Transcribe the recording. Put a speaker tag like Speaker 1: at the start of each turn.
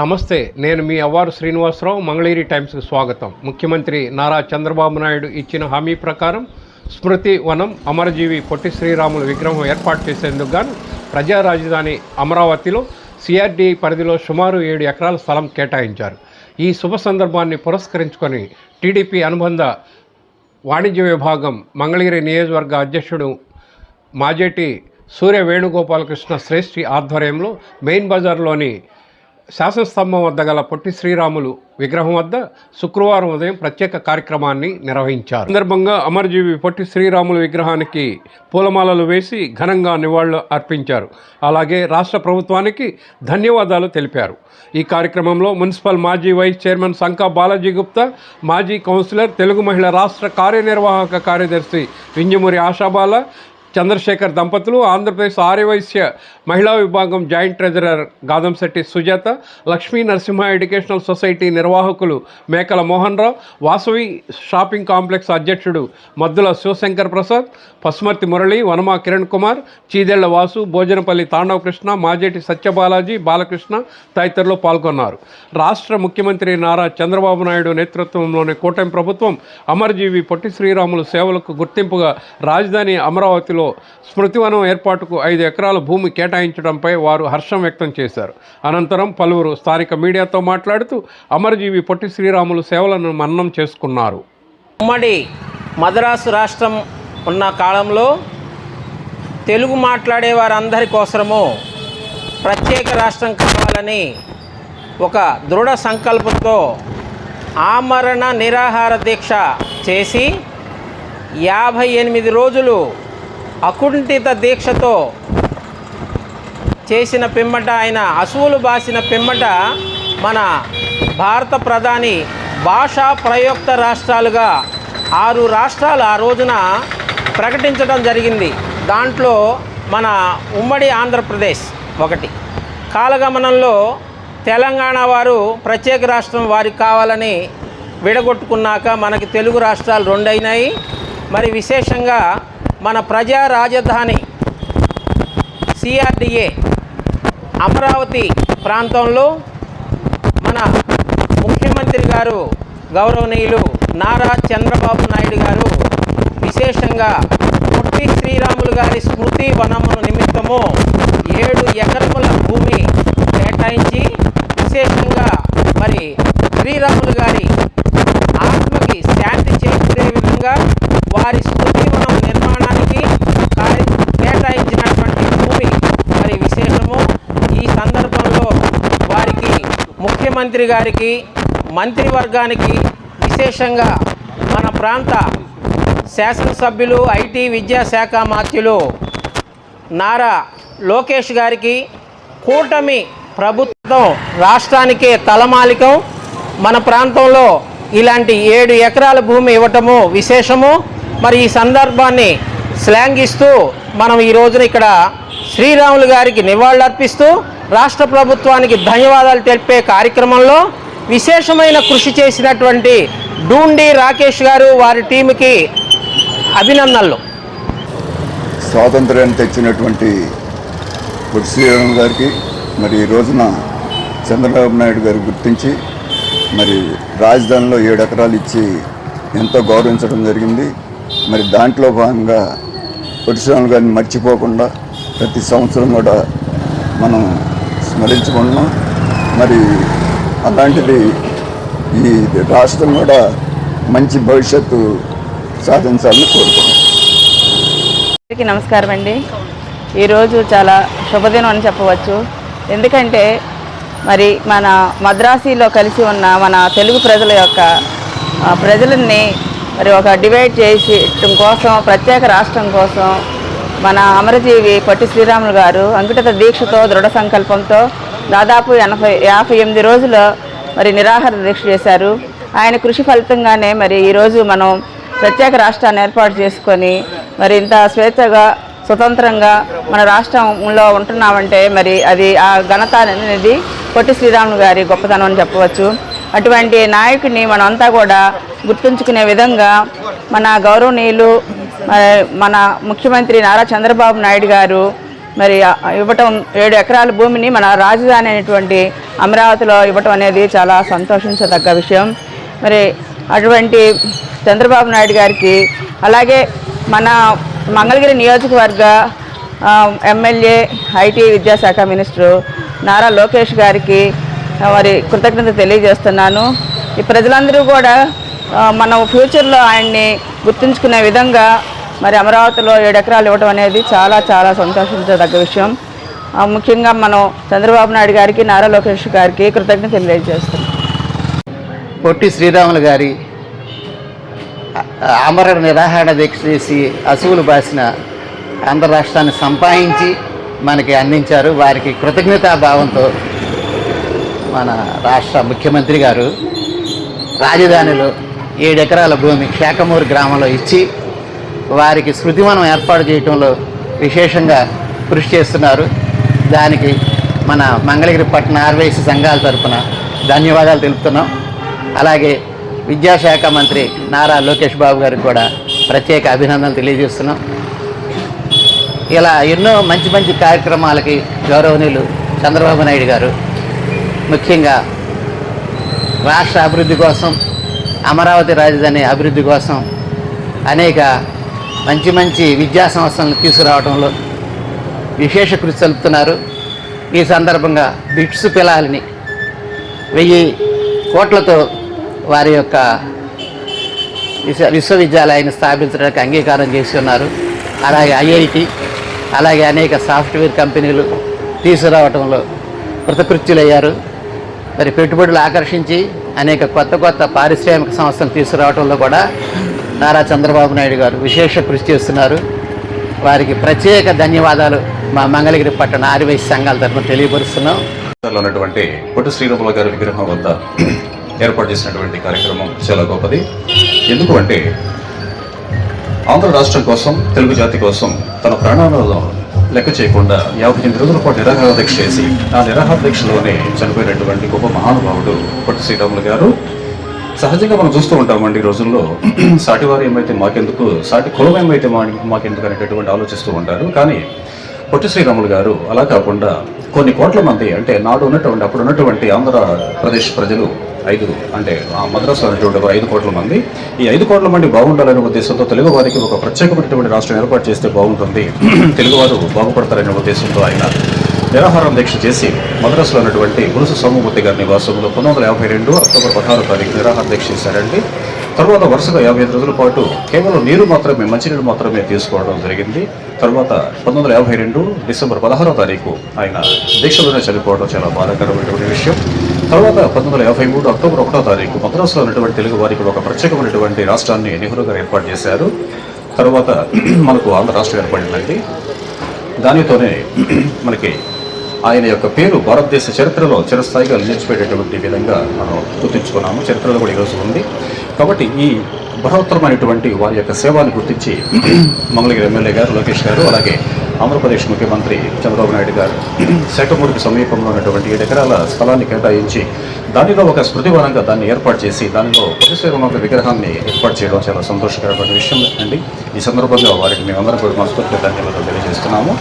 Speaker 1: నమస్తే నేను మీ అవ్వారు శ్రీనివాసరావు మంగళగిరి టైమ్స్కి స్వాగతం. ముఖ్యమంత్రి నారా చంద్రబాబు నాయుడు ఇచ్చిన హామీ ప్రకారం స్మృతి వనం అమరజీవి పొట్టి శ్రీరాములు విగ్రహం ఏర్పాటు చేసేందుకు గాను ప్రజా రాజధాని అమరావతిలో సిఆర్డీ పరిధిలో సుమారు ఏడు ఎకరాల స్థలం కేటాయించారు. ఈ శుభ సందర్భాన్ని పురస్కరించుకొని టీడీపీ అనుబంధ వాణిజ్య విభాగం మంగళగిరి నియోజకవర్గ అధ్యక్షుడు మాజేటి సూర్య వేణుగోపాలకృష్ణ శ్రేష్ఠి ఆధ్వర్యంలో మెయిన్ బజార్లోని శాసనస్తంభం వద్ద గల పొట్టి శ్రీరాములు విగ్రహం వద్ద శుక్రవారం ఉదయం ప్రత్యేక కార్యక్రమాన్ని నిర్వహించారు. సందర్భంగా అమరజీవి పొట్టి శ్రీరాములు విగ్రహానికి పూలమాలలు వేసి ఘనంగా నివాళులు అర్పించారు. అలాగే రాష్ట్ర ప్రభుత్వానికి ధన్యవాదాలు తెలిపారు. ఈ కార్యక్రమంలో మున్సిపల్ మాజీ వైస్ చైర్మన్ శంకా బాలాజీ గుప్తా మాజీ కౌన్సిలర్ తెలుగు మహిళ రాష్ట్ర కార్యనిర్వాహక కార్యదర్శి వింజమూరి ఆశాబాల చంద్రశేఖర్ దంపతులు ఆంధ్రప్రదేశ్ ఆర్యవైశ్య మహిళా విభాగం joint treasurer Gadamsetti Sujatha Lakshmi Narasimha educational society నిర్వాహకులు మేకల మోహన్ రావు వాసవి షాపింగ్ కాంప్లెక్స్ అధ్యక్షుడు మద్దుల శివశంకర్ ప్రసాద్ పసుమర్తి మురళి వనమా కిరణ్ కుమార్ చీదెళ్ళ వాసు భోజనపల్లి తాండవ కృష్ణ మాజేటి సత్యబాలాజీ బాలకృష్ణ తదితరులు పాల్గొన్నారు. రాష్ట్ర ముఖ్యమంత్రి నారా చంద్రబాబు నాయుడు నేతృత్వంలోని కూటమి ప్రభుత్వం అమరజీవి పొట్టి శ్రీరాములు సేవలకు గుర్తింపుగా రాజధాని అమరావతిలో స్మృతివనం ఏర్పాటుకు ఐదు ఎకరాల భూమి కేటాయించడంపై వారు హర్షం వ్యక్తం చేశారు. అనంతరం పలువురు స్థానిక మీడియాతో మాట్లాడుతూ అమరజీవి పొట్టి శ్రీరాములు సేవలను మన్నం చేసుకున్నారు.
Speaker 2: ఉమ్మడి మద్రాసు రాష్ట్రం ఉన్న కాలంలో తెలుగు మాట్లాడే వారందరి కోసము ప్రత్యేక రాష్ట్రం కావాలని ఒక దృఢ సంకల్పంతో ఆమరణ నిరాహార దీక్ష చేసి యాభై ఎనిమిది రోజులు అకుంఠిత దీక్షతో చేసిన పిమ్మట ఆయన అసువులు బాసిన పిమ్మట మన భారత ప్రధాని భాషా ప్రయోక్త రాష్ట్రాలుగా ఆరు రాష్ట్రాలు ఆ రోజున ప్రకటించడం జరిగింది. దాంట్లో మన ఉమ్మడి ఆంధ్రప్రదేశ్ ఒకటి. కాలగమనంలో తెలంగాణ వారు ప్రత్యేక రాష్ట్రం వారికి కావాలని విడగొట్టుకున్నాక మనకి తెలుగు రాష్ట్రాలు రెండైనాయి. మరి విశేషంగా మన ప్రజా రాజధాని సిఆర్డిఏ అమరావతి ప్రాంతంలో మన ముఖ్యమంత్రి గారు గౌరవనీయులు నారా చంద్రబాబు నాయుడు గారు విశేషంగా పొట్టి శ్రీరాములు గారి స్మృతి వనమును నిమిత్తము ఏడు ఎకరముల భూమి కేటాయించి విశేషంగా మరి శ్రీరాములు గారి ఆత్మకి శాంతి చేకూరే విధంగా వారి స్మృతి వనం నిర్మాణానికి కారి కేటాయించినటువంటి భూమి మరి విశేషము ఈ సందర్భంలో వారికి ముఖ్యమంత్రి గారికి మంత్రివర్గానికి విశేషంగా మన ప్రాంత శాసనసభ్యులు ఐటీ విద్యాశాఖ మాత్యులు నారా లోకేష్ గారికి కూటమి ప్రభుత్వం రాష్ట్రానికే తలమాలికం. మన ప్రాంతంలో ఇలాంటి ఏడు ఎకరాల భూమి ఇవ్వటము విశేషము. మరి ఈ సందర్భాన్ని శ్లాఘిస్తూ మనం ఈ రోజున ఇక్కడ శ్రీరాములు గారికి నివాళులర్పిస్తూ రాష్ట్ర ప్రభుత్వానికి ధన్యవాదాలు తెలిపే కార్యక్రమంలో విశేషమైన కృషి చేసినటువంటి డూండి రాకేష్ గారు వారి టీంకి అభినందనలు.
Speaker 3: స్వాతంత్ర్యాన్ని తెచ్చినటువంటి పొట్టి శ్రీరామ్ గారికి మరి ఈ రోజున చంద్రబాబు నాయుడు గారు గుర్తించి మరి రాజధానిలో ఏడు ఎకరాలు ఇచ్చి ఎంతో గౌరవించడం జరిగింది. మరి దాంట్లో భాగంగా పొట్టి శ్రీరామ్ గారిని మర్చిపోకుండా ప్రతి సంవత్సరం కూడా మనం స్మరించుకుంటున్నాం మరి అలాంటిది ఈ రాష్ట్రం కూడా మంచి భవిష్యత్తు సాధించాలని కోరుకుంటున్నాం
Speaker 4: అందరికీ నమస్కారం అండి. ఈరోజు చాలా శుభదినం అని చెప్పవచ్చు. ఎందుకంటే మరి మన మద్రాసీలో కలిసి ఉన్న మన తెలుగు ప్రజల యొక్క ప్రజలని మరి ఒక డివైడ్ చేసి కోసం ప్రత్యేక రాష్ట్రం కోసం మన అమరజీవి పట్టి శ్రీరాములు గారు అంకిత దీక్షతో దృఢ సంకల్పంతో దాదాపు ఎనభై యాభై ఎనిమిది రోజులు మరి నిరాహార దీక్ష చేశారు. ఆయన కృషి ఫలితంగానే మరి ఈరోజు మనం ప్రత్యేక రాష్ట్రాన్ని ఏర్పాటు చేసుకొని మరి ఇంత స్వేచ్ఛగా స్వతంత్రంగా మన రాష్ట్రంలో ఉంటున్నామంటే మరి అది ఆ ఘనత అనేది పొట్టి శ్రీరాములు గారి గొప్పతనం అని చెప్పవచ్చు. అటువంటి నాయకుని మనమంతా కూడా గుర్తుంచుకునే విధంగా మన గౌరవనీయులు మన ముఖ్యమంత్రి నారా చంద్రబాబు నాయుడు గారు మరి ఇవ్వటం ఏడు ఎకరాల భూమిని మన రాజధాని అయినటువంటి అమరావతిలో ఇవ్వటం అనేది చాలా సంతోషించదగ్గ విషయం. మరి అటువంటి చంద్రబాబు నాయుడు గారికి అలాగే మన మంగళగిరి నియోజకవర్గ ఎమ్మెల్యే ఐటీ విద్యాశాఖ మినిస్టరు నారా లోకేష్ గారికి మరి కృతజ్ఞత తెలియజేస్తున్నాను. ఈ ప్రజలందరూ కూడా మనం ఫ్యూచర్లో ఆయన్ని గుర్తుంచుకునే విధంగా మరి అమరావతిలో ఏడు ఎకరాలు ఇవ్వడం అనేది చాలా చాలా సంతోషించదగ్గ విషయం. ఆ, ముఖ్యంగా మనం చంద్రబాబు నాయుడు గారికి నారా లోకేష్ గారికి కృతజ్ఞత తెలియజేస్తున్నాం.
Speaker 5: పొట్టి శ్రీరాములు గారి అమర నిరాహార దీక్ష చేసి అసువులు బాసిన ఆంధ్ర రాష్ట్రాన్ని సంపాదించి మనకి అందించారు. వారికి కృతజ్ఞతాభావంతో మన రాష్ట్ర ముఖ్యమంత్రి గారు రాజధానిలో ఏడు ఎకరాల భూమి శాఖమూరు గ్రామంలో ఇచ్చి వారికి శృతివనం ఏర్పాటు చేయడంలో విశేషంగా కృషి చేస్తున్నారు. దానికి మన మంగళగిరి పట్టణ ఆర్వైసీ సంఘాల తరపున ధన్యవాదాలు తెలుపుతున్నాం. అలాగే విద్యాశాఖ మంత్రి నారా లోకేష్ బాబు గారికి కూడా ప్రత్యేక అభినందనలు తెలియజేస్తున్నాం. ఇలా ఎన్నో మంచి మంచి కార్యక్రమాలకి గౌరవనీయులు చంద్రబాబు నాయుడు గారు ముఖ్యంగా రాష్ట్ర అభివృద్ధి కోసం అమరావతి రాజధాని అభివృద్ధి కోసం అనేక మంచి మంచి విద్యా సంస్థలను తీసుకురావడంలో విశేష కృషి జరుపుతున్నారు ఈ సందర్భంగా బిట్స్ పిలాలని వెయ్యి కోట్లతో వారి యొక్క విశ్వ విశ్వవిద్యాలయాన్ని స్థాపించడానికి అంగీకారం చేసి ఉన్నారు. అలాగే ఐఐటి అలాగే అనేక సాఫ్ట్వేర్ కంపెనీలు తీసుకురావడంలో కృతకృత్యులయ్యారు. మరి పెట్టుబడులు ఆకర్షించి అనేక కొత్త కొత్త పారిశ్రామిక సంస్థలు తీసుకురావడంలో కూడా నారా చంద్రబాబు నాయుడు గారు విశేష కృషి చేస్తున్నారు. వారికి ప్రత్యేక ధన్యవాదాలు మా మంగళగిరి పట్టణ ఆదివాసీ సంఘాల తరఫున తెలియపరుస్తున్నాం.
Speaker 6: ఉన్నటువంటి పొట్టి శ్రీరాములు గారి విగ్రహం వద్ద ఏర్పాటు చేసినటువంటి కార్యక్రమం చాలా గొప్పది. ఎందుకు అంటే ఆంధ్ర రాష్ట్రం కోసం తెలుగు జాతి కోసం తన ప్రాణాలను లెక్క చేయకుండా యాభై ఎనిమిది రోజుల పాటు నిరాహార దీక్ష చేసి ఆ నిరాహార దీక్షలోనే చనిపోయినటువంటి గొప్ప మహానుభావుడు పొట్టి శ్రీరాములు గారు సహజంగా మనం చూస్తూ ఉంటామండి ఈ రోజుల్లో. సాటివారు ఏమైతే మాకెందుకు సాటి కులం ఏమైతే మా మాకెందుకు అనేటటువంటి ఆలోచిస్తూ ఉంటారు. కానీ పొట్టి శ్రీరాములు గారు అలా కాకుండా కొన్ని కోట్ల మంది అంటే నాడు ఉన్నటువంటి అప్పుడు ఉన్నటువంటి ఆంధ్రప్రదేశ్ ప్రజలు ఐదు అంటే ఆ మద్రాసు అనేటువంటి ఐదు కోట్ల మంది. ఈ ఐదు కోట్ల మంది బాగుండాలనే ఉద్దేశంతో తెలుగు వారికి ఒక ప్రత్యేకమైనటువంటి రాష్ట్రం ఏర్పాటు చేస్తే బాగుంటుంది. తెలుగువారు బాగుపడతారనే ఉద్దేశంతో ఆయన నిరాహారం దీక్ష చేసి మద్రాసులో ఉన్నటువంటి గురుసు సోమమూర్తి గారి నివాసంలో పంతొమ్మిది వందల యాభై రెండు అక్టోబర్ పదహారు తారీఖు నిరాహార దీక్ష చేశారండి. తర్వాత వరుసగా యాభై ఐదు రోజుల పాటు కేవలం నీరు మాత్రమే మంచినీరు మాత్రమే తీసుకోవడం జరిగింది. తర్వాత పంతొమ్మిది వందల యాభై రెండు డిసెంబర్ పదహారో తారీఖు ఆయన దీక్షలోనే చనిపోవడం చాలా బాధాకరమైనటువంటి విషయం. తర్వాత పంతొమ్మిది వందల యాభై మూడు అక్టోబర్ ఒకటో తారీఖు మద్రాసులో ఉన్నటువంటి తెలుగు వారికి ఒక ప్రత్యేకమైనటువంటి రాష్ట్రాన్ని నెహ్రూ గారు ఏర్పాటు చేశారు. తర్వాత మనకు ఆంధ్ర రాష్ట్రం ఏర్పడిందండి. దానితోనే మనకి ఆయన యొక్క పేరు భారతదేశ చరిత్రలో చిరస్థాయిగా నిలిచిపెట్టేటువంటి విధంగా మనం గుర్తించుకున్నాము. చరిత్రలో కూడా ఈరోజు ఉంది. కాబట్టి ఈ బృహత్తరమైనటువంటి వారి యొక్క సేవలు గుర్తించి మంగళగిరి ఎమ్మెల్యే గారు లోకేష్ గారు అలాగే ఆంధ్రప్రదేశ్ ముఖ్యమంత్రి చంద్రబాబు నాయుడు గారు శాఖమూరికి సమీపంలో ఉన్నటువంటి ఏడు ఎకరాల స్థలాన్ని కేటాయించి దానిలో ఒక స్మృతివనంగా దాన్ని ఏర్పాటు చేసి దానిలో పరిశ్రమ విగ్రహాన్ని ఏర్పాటు చేయడం చాలా సంతోషకరమైన విషయం అండి. ఈ సందర్భంగా వారికి మేమందరం కూడా మనస్ఫూర్తిగా ధన్యవాదాలు తెలియజేస్తున్నాము.